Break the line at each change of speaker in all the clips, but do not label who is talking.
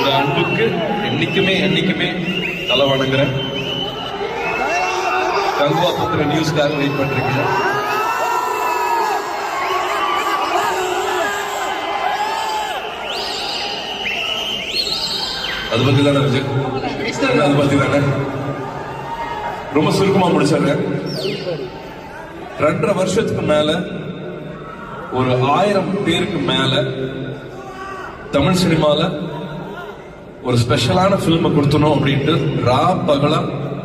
அந்த அன்புக்கு என்னைக்குமே என்னைக்குமே தலை வணங்குறேன் கங்குவா பத்திர நியூஸ்க்காக வெயிட் பண்றீங்க அது பத்தி தானே விஜய்? அது பத்தி தானே? ரொம்ப சுருக்கமா முடிச்சாங்க. ரெண்டரை வருஷத்துக்கு மேல ஒரு ஆயிரம் பேருக்கு மேல தமிழ் சினிமாவில் ஒரு ஸ்பெஷலான ஃபில்மை கொடுத்தணும் அப்படின்ட்டு ரா பகலா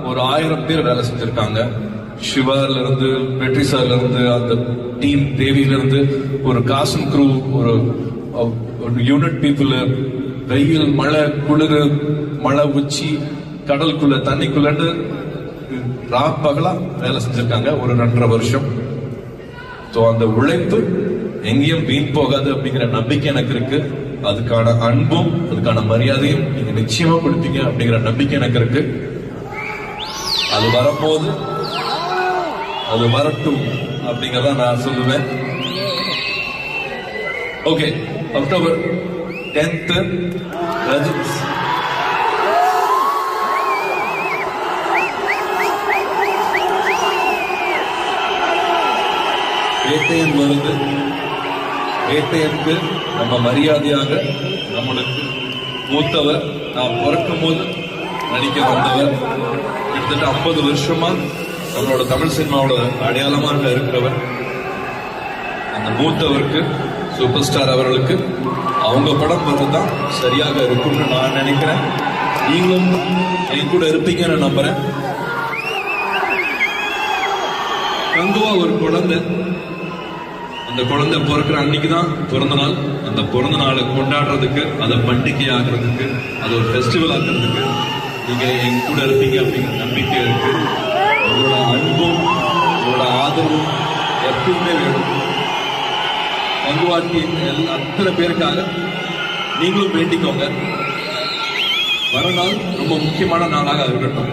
ஒரு ஆயிரம் பேர் வேலை செஞ்சிருக்காங்க. சிவால இருந்து வெற்றி சார்ல இருந்து அந்த டீம் தேவியில இருந்து ஒரு காசன் குரூ ஒரு ஒரு யூனிட் பீப்புள் வெயில் மழை குளிர் மழை உச்சி கடலுக்குள்ள தண்ணிக்குள்ளன்னு ரா பகலா வேலை செஞ்சிருக்காங்க. ஒரு ரெண்டரை வருஷம். ஸோ அந்த உழைப்பு எங்கேயும் வீண் போகாது அப்படிங்கிற நம்பிக்கை எனக்கு இருக்கு. அதுக்கான அன்பும் அதுக்கான மரியாதையும் நீங்க நிச்சயமா கொடுப்பீங்க அப்படிங்கிற நம்பிக்கை எனக்கு இருக்கு. அது வரும்போது அது வரட்டும் அப்படிங்கறத நான் சொல்லுவேன். Okay October tenth Rajith Vettaiyan மருந்து. வேட்டையனுக்கு நம்ம மரியாதையாக நம்மளுக்கு மூத்தவர் நான் பிறக்கும் போது நடிக்க வந்தவர் கிட்டத்தட்ட ஐம்பது வருஷமா நம்மளோட தமிழ் சினிமாவோட அடையாளமாக இருக்கிறவர். அந்த மூத்தவருக்கு சூப்பர் ஸ்டார் அவர்களுக்கு அவங்க படம் வர்றதுதான் சரியாக இருக்கும்னு நான் நினைக்கிறேன். நீங்களும் என் கூட இருப்பீங்கன்னு நம்புறேன். கங்குவா ஒரு குழந்தை. அந்த குழந்தை பிறக்கிற அன்னைக்கு தான் பிறந்த நாள். அந்த பிறந்த நாளை கொண்டாடுறதுக்கு அதை பண்டிகை ஆக்குறதுக்கு அது ஒரு ஃபெஸ்டிவல் ஆக்குறதுக்கு நீங்கள் எங்க கூட இருப்பீங்க அப்படிங்கிற நம்பிக்கை இருக்கு. உங்களோட அன்பும் உங்களோட ஆதரவும் எப்பவுமே வேணும். பங்குவாட்டி அத்தனை பேருக்காக நீங்களும் வேண்டிக்கோங்க. வர நாள் ரொம்ப முக்கியமான நாளாக இருக்கட்டும்.